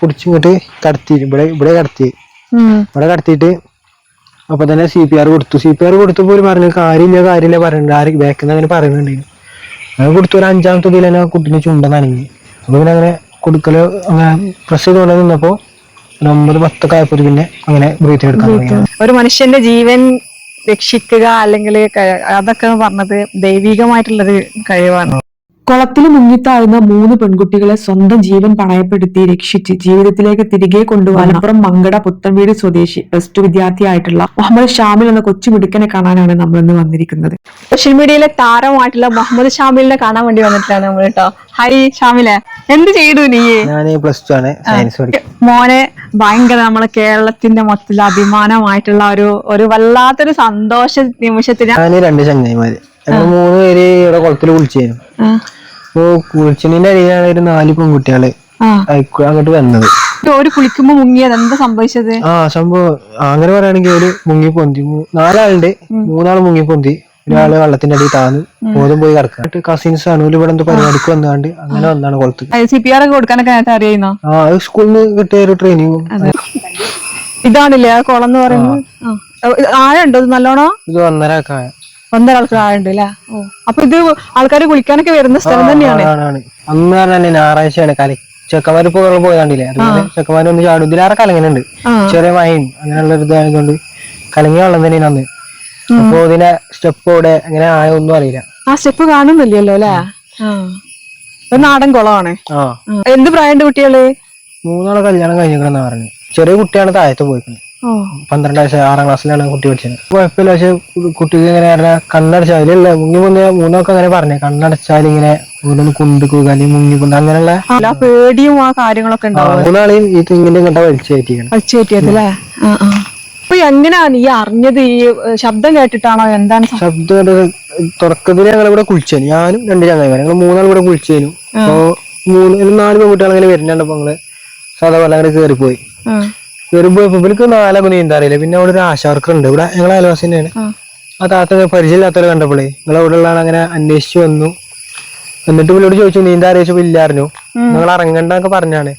പിടിച്ചിങ്ങോട്ട് കടത്തി ഇവിടെ ഇവിടെ കടത്തി. ഇവിടെ കടത്തിയിട്ട് അപ്പൊ തന്നെ സി പി ആർ കൊടുത്തു. സി പി ആർ കൊടുത്തപ്പോ ഒരു പറഞ്ഞു കാര്യമില്ല കാര്യമില്ല പറയുന്നുണ്ട് ആര് ബാക്കിൽ അങ്ങനെ പറയുന്നുണ്ട് അങ്ങനെ കൊടുത്തു. ഒരു അഞ്ചാമത്തെ ഇതിൽ തന്നെ കുട്ടിനെ ചുണ്ട നനഞ്ഞു. അപ്പൊ പിന്നെ അങ്ങനെ കൊടുക്കൽ അങ്ങനെ പ്രസ് ചെയ്തുകൊണ്ട് നിന്നപ്പോ ഒമ്പത് പത്തൊക്കെ ആയപ്പോ പിന്നെ അങ്ങനെ ബ്രീത്ത് എടുക്കാൻ തുടങ്ങി. ഒരു മനുഷ്യന്റെ ജീവൻ രക്ഷിക്കുക അല്ലെങ്കിൽ അതൊക്കെ പറഞ്ഞത് ദൈവികമായിട്ടുള്ളൊരു കഴിവാണ്. കുളത്തിൽ മുങ്ങിത്താഴുന്ന മൂന്ന് പെൺകുട്ടികളെ സ്വന്തം ജീവൻ പണയപ്പെടുത്തി രക്ഷിച്ച് ജീവിതത്തിലേക്ക് തിരികെ കൊണ്ടുപോകാൻ മലപ്പുറം മങ്കട പുത്തൻവീട് സ്വദേശി പ്ലസ് ടു വിദ്യാർത്ഥിയായിട്ടുള്ള മുഹമ്മദ് ഷാമിൽ എന്ന കൊച്ചു മിടുക്കനെ കാണാനാണ് നമ്മൾ ഇന്ന് വന്നിരിക്കുന്നത് സോഷ്യൽ മീഡിയയിലെ താരമായിട്ടുള്ള മുഹമ്മദ് ഷാമിലിനെ കാണാൻ വേണ്ടി വന്നിട്ടാണ് നമ്മൾ കേട്ടോ ഹായ് ഷാമിലെ എന്ത് ചെയ്തു നീ? ഞാൻ പ്ലസ് ടു ആണ് സയൻസ് പഠിക്കും മോനെ ഭയങ്കര നമ്മളെ കേരളത്തിന്റെ മൊത്തത്തിൽ അഭിമാനമായിട്ടുള്ള ഒരു ഒരു വല്ലാത്തൊരു സന്തോഷ നിമിഷത്തിന് ഞാൻ രണ്ട് ചങ്ങായിമാര്. മൂന്ന് പേര് ഇവിടെ കുളത്തിൽ കുളിച്ചു ആ, അപ്പോ കുളിച്ചണിന്റെ അടിയിലാണ് ഒരു നാല് പെൺകുട്ടികൾ. അയക്കു- അങ്ങോട്ട് വന്നത്. ഒരു കുളിക്കുമ്പോ മുങ്ങിയത്? എന്താ സംഭവിച്ചത്? ആ സംഭവം ആ, അങ്ങനെ പറയുകയാണെങ്കിൽ ഒരു മുങ്ങി പൊന്തി. മൂ- നാലാളുണ്ട്. മൂന്നാൾ മുങ്ങി പൊന്തി. ഒരാൾ വെള്ളത്തിന്റെ അടിയിൽ താന്ന്. ബോധം പോയി കിടക്കുക കസിൻസ് ആണ്. ഓൽ ഇവിടെ എന്തോ പരിപാടിക്ക് വന്നാണ്ട് അങ്ങനെ വന്നാണ് കുളത്ത്. സി പി ആർ ഒക്കെ കൊടുക്കാനൊക്കെ നേരത്തെ അറിയുന്നോ ആ അത് സ്കൂളിൽ നിന്ന് കിട്ടിയ ഒരു ട്രെയിനിങ്ങും ഇതാണില്ലേ ആ കുളം എന്ന് പറയുന്നത്? ആ. ആഴുണ്ടോ ഇത് നല്ലോണം? ഇത് ഒന്നര ഒക്കെ ആയ. ഒന്നര ആൾക്കാർ അല്ലെ അപ്പൊ ഇത് ആൾക്കാർ കുളിക്കാനൊക്കെ വരുന്ന സ്ഥലം തന്നെയാണ്. അന്ന് പറഞ്ഞാൽ ഞായറാഴ്ചയാണ് കളി. ചെക്കന്മാര് ഇപ്പോൾ പോയതാണ്ടില്ലേ അതുപോലെ ചെക്കന്മാര് ഒന്ന് ചാടും. ഇതിലാറെ കലങ്ങനുണ്ട്. ചെറിയ മഴയും അങ്ങനെയുള്ള ഒരു ഇതായതുകൊണ്ട് കലങ്ങിയ വെള്ളം തന്നെയാണ് അന്ന്. അപ്പൊ ഇതിനെ സ്റ്റെപ്പ് ഇവിടെ അങ്ങനെ ആയ ഒന്നും അറിയില്ല. ആ സ്റ്റെപ്പ് കാണുന്നില്ലല്ലോ അല്ലേ? നാടൻ കുളമാണ്. എന്ത് പ്രായമുണ്ട് കുട്ടികൾ? മൂന്നാളെ കല്യാണം കഴിഞ്ഞിരിക്കണെന്ന് പറഞ്ഞു. ചെറിയ കുട്ടിയാണ് താഴത്ത് പോയിക്കുന്നത് പന്ത്രണ്ട് വയസ്സ് ആറാം ക്ലാസ്സിലാണ് കുട്ടി പഠിച്ചത്. കുഴപ്പമില്ല പക്ഷെ കുട്ടിക്ക് ഇങ്ങനെ പറഞ്ഞാൽ കണ്ണടച്ചാൽ അതിലല്ല മുങ്ങി മുന്നേ മൂന്നൊക്കെ അങ്ങനെ പറഞ്ഞു. കണ്ണടച്ചാൽ ഇങ്ങനെ ഓരോന്ന് കുണ്ടിക്കുക അല്ലെങ്കിൽ മുങ്ങി കുന്ന അങ്ങനെയുള്ള പേടിയും ആ കാര്യങ്ങളൊക്കെ ഉണ്ടാവും. മൂന്നാളെയും ഈ തെങ്ങിന്റെ ഇങ്ങോട്ട് വലിച്ചു കയറ്റിക്കണം അപ്പൊ എങ്ങനെയാണ് ഈ അറിഞ്ഞത്? ഈ ശബ്ദം കേട്ടിട്ടാണോ? എന്താണ് ശബ്ദം തുടക്കത്തിന് തുടക്കത്തിൽ ഞങ്ങൾ ഇവിടെ കുളിച്ചേനു. ഞാനും രണ്ട് ചങ്ങായിമാരും. ഞങ്ങൾ മൂന്നാൾ ഇവിടെ കുളിച്ചേനു. അപ്പോ മൂന്ന് നാല് പെൺകുട്ടികൾ അങ്ങനെ വരുന്നുണ്ടപ്പോ ഞങ്ങൾ സാധാ പോലെ അങ്ങനെ കയറിപ്പോയി കയറിപ്പോയപ്പോ ഇവർക്ക് നാലൊക്കെ നീന്താൻ അറിയില്ല. പിന്നെ അവിടെ ഒരു ആശാവർക്കർ ഉണ്ട് ഇവിടെ ഞങ്ങളെ അയൽവാസി തന്നെയാണ്. ആ. താത്ത പരിചയമില്ലാത്തവരെ കണ്ടപ്പോഴേ നിങ്ങളെ അവിടെ ഉള്ളതാണ് അങ്ങനെ അന്വേഷിച്ചു വന്നു. എന്നിട്ട് പുള്ളിയോട് ചോദിച്ചു നീന്താ അറിയിച്ചപ്പോ ഇല്ലായിരുന്നു നിങ്ങൾ ഇറങ്ങണ്ടെന്നൊക്കെ പറഞ്ഞാണ്.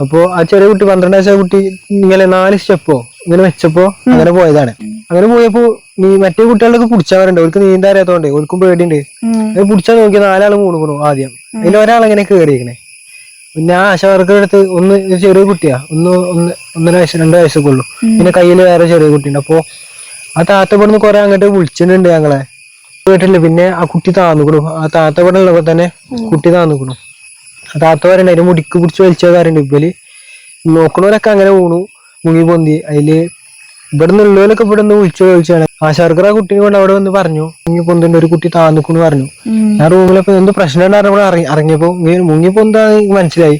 അപ്പോ ആ ചെറിയ കുട്ടി പന്ത്രണ്ട് വയസ്സായ കുട്ടി ഇങ്ങനെ നാല് സ്റ്റെപ്പോ ഇങ്ങനെ വെച്ചപ്പോ അങ്ങനെ പോയതാണ്. അങ്ങനെ പോയപ്പോ നീ മറ്റേ കുട്ടികളൊക്കെ പിടിച്ചവരുണ്ട് അവർക്ക് നീന്താൻ അറിയാത്തോണ്ട് ഓർക്കും പേടിയുണ്ട്. പിടിച്ചാൽ നോക്കി നാലാളും കൂടുക്കണു ആദ്യം. അതിൽ ഒരാളെങ്ങനെ കേറിയിരിക്കണേ. പിന്നെ ആ ആശാവർക്കർ അടുത്ത് ഒന്ന് ഒരു ചെറിയ കുട്ടിയാ. ഒന്ന് ഒന്ന് ഒന്നര വയസ്സ് രണ്ട് വയസ്സൊക്കെ ഉള്ളു പിന്നെ കയ്യിൽ വേറെ ചെറിയ കുട്ടിയുണ്ട്. അപ്പോ ആ താത്ത ഇവിടുന്ന് കുറെ അങ്ങോട്ട് വിളിച്ചിട്ടുണ്ട് ഞങ്ങളെ. വീട്ടിൽ പിന്നെ ആ കുട്ടി താന്നുക്കണു. ആ താത്ത ഇവിടെ ഉള്ളപ്പോ തന്നെ കുട്ടി താന്നുക്കണു. ആ താത്ത പറയണ്ട അതിന് മുടിക്ക് പിടിച്ച് വലിച്ച കാര്യണ്ട് ഇവൽ. നോക്കണവരൊക്കെ അങ്ങനെ വീണു മുങ്ങി പൊന്തി. അതിൽ ഇവിടുന്ന് ഉള്ളവരൊക്കെ ഇവിടെ നിന്ന് വിളിച്ചു ചോദിച്ചാണ് ആശാർക്കർ ആ കൊണ്ട് അവിടെ വന്ന് പറഞ്ഞു മുങ്ങി പൊന്തിന്റെ ഒരു കുട്ടി താന്നിക്കുന്നു പറഞ്ഞു. ഞാൻ റൂമിലപ്പോ എന്ത് പ്രശ്നം ഉണ്ടായിരുന്നു അവിടെ ഇറങ്ങിയപ്പോ മുങ്ങി പൊന്താ മനസ്സിലായി?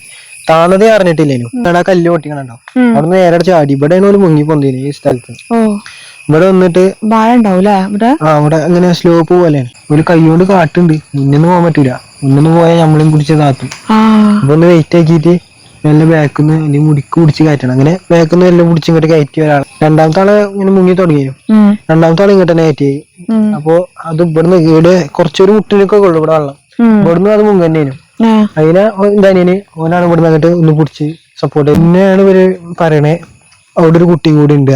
താന്നതേ അറിഞ്ഞിട്ടില്ലേനു. ആ കല്ല് പൊട്ടിക്കണുണ്ടോ? അവിടെ നിന്ന് നേരെ ചാടി ഇവിടെയാണ് ഒരു മുങ്ങി പൊന്തിന് ഈ സ്ഥലത്ത്. ഇവിടെ വന്നിട്ട് ഇവിടെ? ആ അവിടെ അങ്ങനെ സ്ലോപ്പ് പോലെയാണ്. ഒരു കൈകൊണ്ട് കാട്ടുണ്ട്. മുന്നിന്ന് പോകാൻ പറ്റൂല. മുന്നിന്ന് പോയാൽ നമ്മളെയും പിടിച്ച് കാത്തും ആ. അപ്പൊ ഒന്ന് വെയിറ്റ് ആക്കിയിട്ട് നല്ല ബാക്കിന്ന് അല്ലെങ്കിൽ മുടിക്ക് പിടിച്ച് കയറ്റണം. അങ്ങനെ ബാക്കിന്ന് എല്ലാം പിടിച്ച് ഇങ്ങോട്ട് കയറ്റി ഒരാൾ രണ്ടാമത്തെ ആൾ ഇങ്ങനെ മുങ്ങി തുടങ്ങിയിരുന്നു രണ്ടാമത്തെ ആൾ ഇങ്ങോട്ട് തന്നെ കയറ്റി. അപ്പൊ അത് ഇവിടുന്ന് ഇവിടെ കുറച്ചൊരു മുട്ടിനൊക്കെ ഉള്ളു ഇവിടെ വെള്ളം. ഇവിടുന്ന് അത് മുങ്ങന്നേനും ആ. അതിനെ എന്റെ ഓനാണ് ഇവിടുന്ന് അങ്ങോട്ട് ഒന്ന് പിടിച്ച് സപ്പോർട്ട് തന്നെയാണ് ഇവർ പറയണേ അവിടെ ഒരു കുട്ടി കൂടി ഉണ്ട്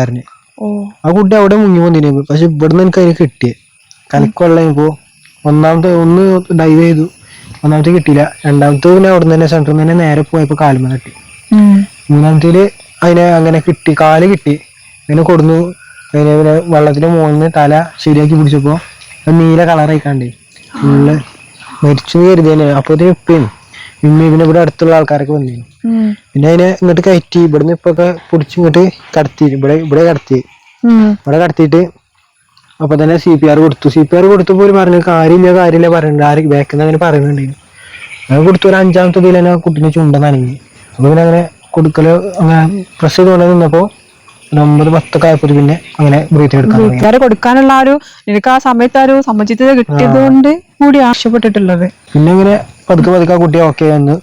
ഓ. ആ കുട്ടി അവിടെ മുങ്ങി വന്നിന് പക്ഷെ ഇവിടുന്ന് എനിക്ക് അതിന് കിട്ടിയേ. കലക്കുള്ള ഇപ്പോ ഒന്നാമത്തെ ഒന്ന് ഡൈവ് ചെയ്തു. ഒന്നാമത്തെ കിട്ടിയില്ല. രണ്ടാമത്തെ പിന്നെ അവിടെ തന്നെ സെന്ററിൽ തന്നെ നേരെ പോയപ്പോ കാലുമ തട്ടി മൂന്നാമത്തേൽ അതിനെ അങ്ങനെ കിട്ടി. കാൽ കിട്ടി. അതിനെ കൊടുന്നു. അതിനെ പിന്നെ വെള്ളത്തിന്റെ മുകളിൽ തല ശരിയാക്കി പിടിച്ചപ്പോ നീല കളറായിക്കാണ്ടേ ഫുള്ള് മരിച്ചു കരുതിയാണ് അപ്പൊ ഉപ്പയും ഉമ്മയും പിന്നെ ഇവിടെ അടുത്തുള്ള ആൾക്കാരൊക്കെ വന്നിരുന്നു പിന്നെ അതിനെ ഇങ്ങോട്ട് കയറ്റി. ഇവിടുന്ന് ഇപ്പൊ ഒക്കെ പിടിച്ച് ഇങ്ങോട്ട് കടത്തി. ഇവിടെ ഇവിടെ കടത്തി. ഇവിടെ കടത്തിയിട്ട് അപ്പൊ തന്നെ സി പി ആർ കൊടുത്തു. സി പി ആർ കൊടുത്തപ്പോ ഒരു പറഞ്ഞു കാര്യമില്ല കാര്യമില്ല പറയുന്നുണ്ട് ആര് ബാക്കിൽ നിന്ന് അങ്ങനെ പറയുന്നുണ്ടായിരുന്നു അങ്ങനെ കൊടുത്തു ഒരു അഞ്ചാമത്തെ ഇതിൽ തന്നെ കുട്ടിനെ കുട്ടീനെ ചുണ്ട നനങ്ങി അപ്പൊ പിന്നെ അങ്ങനെ കൊടുക്കൽ അങ്ങനെ പ്രസ് ചെയ്തുകൊണ്ട് നിന്നപ്പോ ഒമ്പത് പത്തൊക്കെ ആയപ്പോ പിന്നെ അങ്ങനെ ബ്രീത്ത് എടുക്കാൻ കൊടുക്കാനുള്ള ആ ഒരു നിനക്ക് ആ സമയത്ത് ആ ഒരു സമുചിതത കിട്ടിയത് കൊണ്ട് കൂടി ആവശ്യപ്പെട്ടിട്ടുള്ളത്. പിന്നെ അങ്ങനെ പതുക്കെ പതുക്കെ ആ കുട്ടി ഓക്കെ വന്ന്.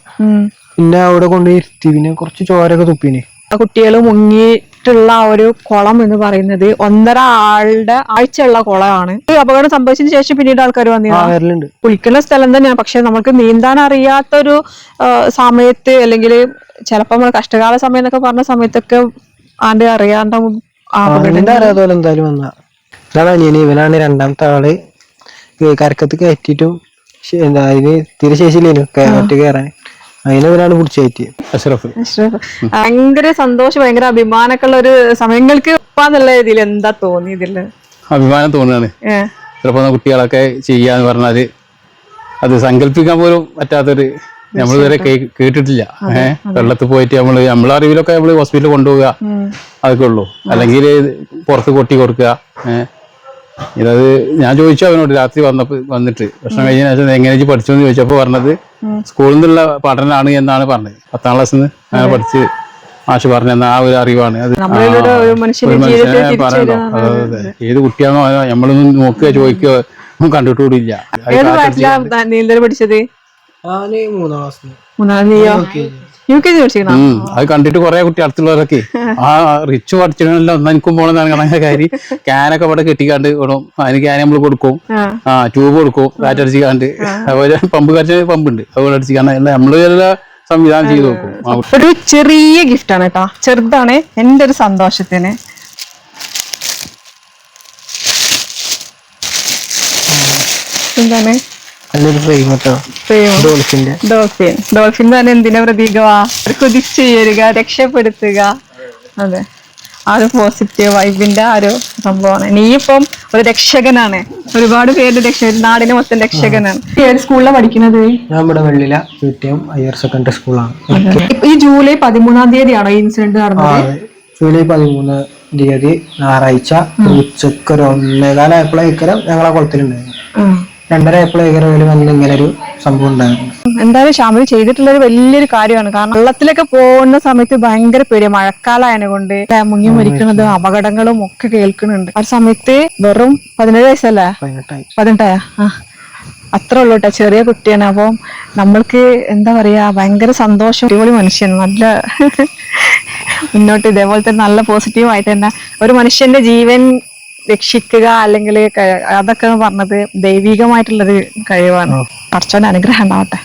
പിന്നെ അവിടെ കൊണ്ട് ഇരുത്തി. പിന്നെ കുറച്ച് ചോരൊക്കെ തുപ്പിന്. കുട്ടികൾ മുങ്ങിയിട്ടുള്ള ആ ഒരു കുളം എന്ന് പറയുന്നത് ഒന്നര ആളുടെ ആഴ്ചയുള്ള കുളമാണ്. ഈ അപകടം സംഭവിച്ചതിന് ശേഷം പിന്നീട് ആൾക്കാർ വന്നിട്ടുണ്ട് കുളിക്കുന്ന സ്ഥലം തന്നെയാണ്. പക്ഷെ നമുക്ക് നീന്താൻ അറിയാത്തൊരു ഒരു സമയത്ത് അല്ലെങ്കിൽ ചിലപ്പോൾ നമ്മൾ കഷ്ടകാല സമയം എന്നൊക്കെ പറഞ്ഞ സമയത്തൊക്കെ ആണ്ട് അറിയാണ്ട് എന്തായാലും വന്ന. ഇതാണ് അനിയന്. ഇവനാണ് രണ്ടാമത്തെ ആൾ. കരക്കത്ത് കയറ്റിട്ടും എന്താ അതിന് തിരിശേഷിയില്ലേനു ഒറ്റ കയറാൻ. അതിനെ ഒരാൾ പിടിച്ചു കയറ്റി അഷ്റഫ്. ഭയങ്കര സന്തോഷം ഭയങ്കര അഭിമാനമൊക്കെ ഉള്ള ഒരു സമയങ്ങൾക്ക് എന്താ തോന്നി ഇതിൽ? അഭിമാനം തോന്നുകയാണ്. ചിലപ്പോ ചിലപ്പോൾ കുട്ടികളൊക്കെ ചെയ്യാന്ന് പറഞ്ഞാൽ അത് സങ്കല്പിക്കാൻ പോലും പറ്റാത്തൊരു നമ്മൾ ഇതുവരെ കേട്ടിട്ടില്ല. ഏഹ് വെള്ളത്തിൽ പോയിട്ട് നമ്മൾ നമ്മളെ അറിവിലൊക്കെ നമ്മൾ ഹോസ്പിറ്റലിൽ കൊണ്ടുപോവുക അതൊക്കെ ഉള്ളൂ. അല്ലെങ്കിൽ പുറത്ത് കൊട്ടി കൊടുക്കുക. ഏഹ് ഇതത് ഞാൻ ചോദിച്ചു അവനോട് രാത്രി വന്നപ്പോ വന്നിട്ട്. ഭക്ഷണം കഴിഞ്ഞ ശേഷം എങ്ങനെ പഠിച്ചു എന്ന് ചോദിച്ചപ്പോ പറഞ്ഞത് സ്കൂളിൽ നിന്നുള്ള പഠനമാണ് എന്നാണ് പറഞ്ഞത്. പത്താം ക്ലാസ്സിൽ നിന്ന് അങ്ങനെ പഠിച്ച് മാഷ് പറഞ്ഞ ആ ഒരു അറിവാണ്. അത് പറയണ്ടോ അതെ അതെ. ഏത് കുട്ടിയാണോ നമ്മളൊന്നും നോക്കുക ചോദിക്കുക ക്ലാസ്സിലാ നീന്തൽ പഠിച്ചത്? മൂന്നാം ക്ലാസ് മൂന്നാം യു കെ ജി പഠിച്ചിരിക്കണം? അത് കണ്ടിട്ട് കുറെ കുട്ടി അടുത്തുള്ളവരൊക്കെ. ആ റിച്ച് ഒന്നാ എനിക്കും പോണെന്നാണ് കണക്കാ കാര്യം ക്യാനൊക്കെ ഇവിടെ കെട്ടിക്കാണ്ട് വിടും അതിന് ക്യാൻ നമ്മൾ കൊടുക്കും. ആ. ട്യൂബ് കൊടുക്കും കാറ്റടിച്ചിക്കാണ്ട് അതുപോലെ പമ്പ് കാറ്റ് പമ്പ് ഉണ്ട് അതുപോലെ അടിച്ചിക്കാണ്ട്. നമ്മൾ എല്ലാ സംവിധാനം ചെയ്തു നോക്കും. ഒരു ചെറിയ ഗിഫ്റ്റ് ആണ് കേട്ടോ ചെറുതാണ് എന്റെ ഒരു സന്തോഷത്തിന്. എന്താണ്? നല്ലൊരു ഫ്രെയിം കേട്ടോ ഡോൾഫിന്റെ? ഡോൾഫിൻ. ഡോൾഫിൻ തന്നെ എന്തിനാ പ്രതീകമാ? ഒരു കുതിച്ചുയരുക രക്ഷപ്പെടുത്തുക. അതെ. ആ ഒരു പോസിറ്റീവ് വൈബിന്റെ ആ ഒരു സംഭവമാണ്. നീ ഇപ്പം ഒരു രക്ഷകനാണ്. ഒരുപാട് പേര് രക്ഷ നാടിന് മൊത്തം രക്ഷകനാണ്. ഏത് സ്കൂളിലാണ് പഠിക്കുന്നത്? ഞാൻ ഇവിടെ Vellila U T higher secondary സ്കൂളാണ്. ഈ ജൂലൈ പതിമൂന്നാം തീയതിയാണോ ഈ ഇൻസിഡന്റ് നടന്നത്? ജൂലൈ പതിമൂന്ന് തീയതി ഞായറാഴ്ച ഉച്ചയ്ക്ക് ഒരു ഒന്നേകാലായപ്പോഴേക്കരം ഞങ്ങളെ കുളത്തിലുണ്ടായിരുന്നു. രണ്ടര ആയപ്പോഴേക്കരം ഇതിൽ വന്ന് ഇങ്ങനെ ഒരു സംഭവം ഉണ്ടായിരുന്നു. എന്തായാലും ഷാമിൽ ചെയ്തിട്ടുള്ള ഒരു വലിയൊരു കാര്യമാണ്. കാരണം വെള്ളത്തിലൊക്കെ പോകുന്ന സമയത്ത് ഭയങ്കര പേടി മഴക്കാലമായതിനെ കൊണ്ട് മുങ്ങി മരിക്കുന്നതും അപകടങ്ങളും ഒക്കെ കേൾക്കുന്നുണ്ട്. ആ സമയത്ത് വെറും പതിനേഴ് വയസ്സല്ലേ? പതിനെട്ടായി. ആ അത്ര ഉള്ളൂ കേട്ടോ ചെറിയ കുട്ടിയാണ്. അപ്പം നമ്മൾക്ക് എന്താ പറയാ ഭയങ്കര സന്തോഷം. അടിപൊളി മനുഷ്യൻ നല്ല മുന്നോട്ട് ഇതേപോലെ തന്നെ നല്ല പോസിറ്റീവ് ആയിട്ട് തന്നെ ഒരു മനുഷ്യന്റെ ജീവൻ രക്ഷിക്കുക അല്ലെങ്കിൽ അതൊക്കെ പറഞ്ഞത് ദൈവികമായിട്ടുള്ളൊരു കഴിവാണ്. കുറച്ചോണ്ട് അനുഗ്രഹം ഉണ്ടാവട്ടെ.